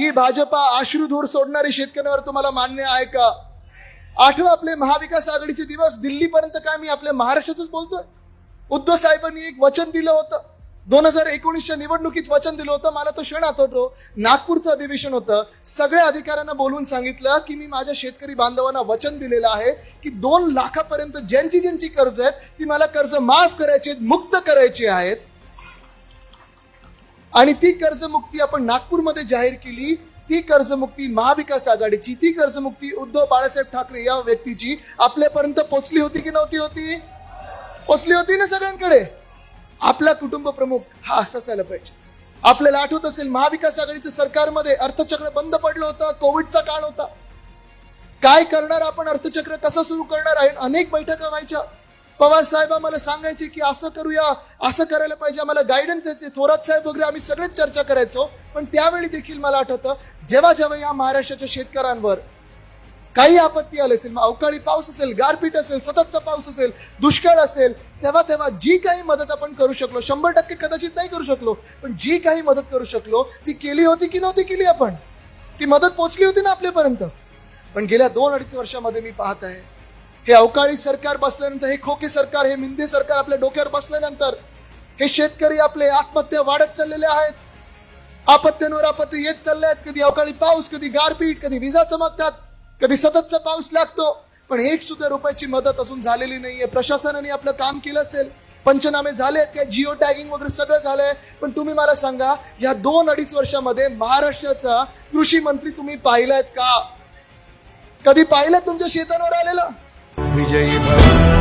ही भाजपा आश्रुधूर सोडणारी शेतकऱ्यांवर तुम्हाला मान्य आहे का? आठवा आपले महाविकास आघाडीचे दिवस दिल्लीपर्यंत काय मी आपल्या महाराष्ट्राचंच बोलतोय? उद्धव साहेबांनी एक वचन दिलं होतं. दोन हजार एकोणीसच्या निवडणुकीत वचन दिलं होतं. मला तो क्षण आठवतो. नागपूरचं अधिवेशन होतं. सगळ्या अधिकाऱ्यांना बोलून सांगितलं की मी माझ्या शेतकरी बांधवांना वचन दिलेलं आहे की दोन लाखापर्यंत ज्यांची ज्यांची कर्ज आहेत ती मला कर्ज माफ करायची आहेत, मुक्त करायची आहेत. आणि ती कर्जमुक्ती आपण नागपूरमध्ये जाहीर केली ती कर्जमुक्ती महाविकास आघाडीची ती कर्जमुक्ती उद्धव बाळासाहेब ठाकरे या व्यक्तीची आपल्यापर्यंत पोचली होती की नव्हती होती? पोचली होती ना सगळ्यांकडे? आपला कुटुंब प्रमुख हा असा असायला पाहिजे. आपल्याला आठवत असेल महाविकास आघाडीचं सरकारमध्ये अर्थचक्र बंद पडलं होतं कोविडचा काळ होता. काय करणार आपण? अर्थचक्र कसं सुरू करणार आहे? अनेक बैठका व्हायच्या. पवार साहेब आम्हाला सांगायचे की असं करूया असं करायला पाहिजे. आम्हाला गायडन्स द्यायचे थोरात साहेब वगैरे आम्ही सगळेच चर्चा करायचो. पण त्यावेळी देखील मला आठवतं जेव्हा जेव्हा या महाराष्ट्राच्या शेतकऱ्यांवर काही आपत्ती आली असेल मग अवकाळी पाऊस असेल गारपीट असेल सततचा पाऊस असेल दुष्काळ असेल तेव्हा तेव्हा जी काही मदत आपण करू शकलो शंभर टक्के कदाचित नाही करू शकलो पण जी काही मदत करू शकलो ती केली होती की नव्हती केली आपण? ती मदत पोचली होती ना आपल्यापर्यंत? पण गेल्या दोन अडीच वर्षामध्ये मी पाहत आहे हे अवकाळी सरकार बसल्यानंतर हे खोके सरकार हे मिंदे सरकार आपल्या डोक्यावर बसल्यानंतर हे शेतकरी आपले आत्महत्या वाढत चाललेले आहेत. आपत्त्यांवर आपत्ती येत चालले आहेत. कधी अवकाळी पाऊस कधी गारपीट कधी विजा चमकतात कधी सततचा पाऊस लागतो. पण एक सुद्धा रुपयाची मदत अजून झालेली नाहीये. प्रशासनाने आपलं काम केलं असेल. पंचनामे झाले काय? जिओ टॅगिंग वगैरे सगळं झालंय. पण तुम्ही मला सांगा या दोन अडीच वर्षामध्ये महाराष्ट्राचा कृषी मंत्री तुम्ही पाहिलायत का? कधी पाहिलं तुमच्या शेतांवर आलेलं? 一节一盆。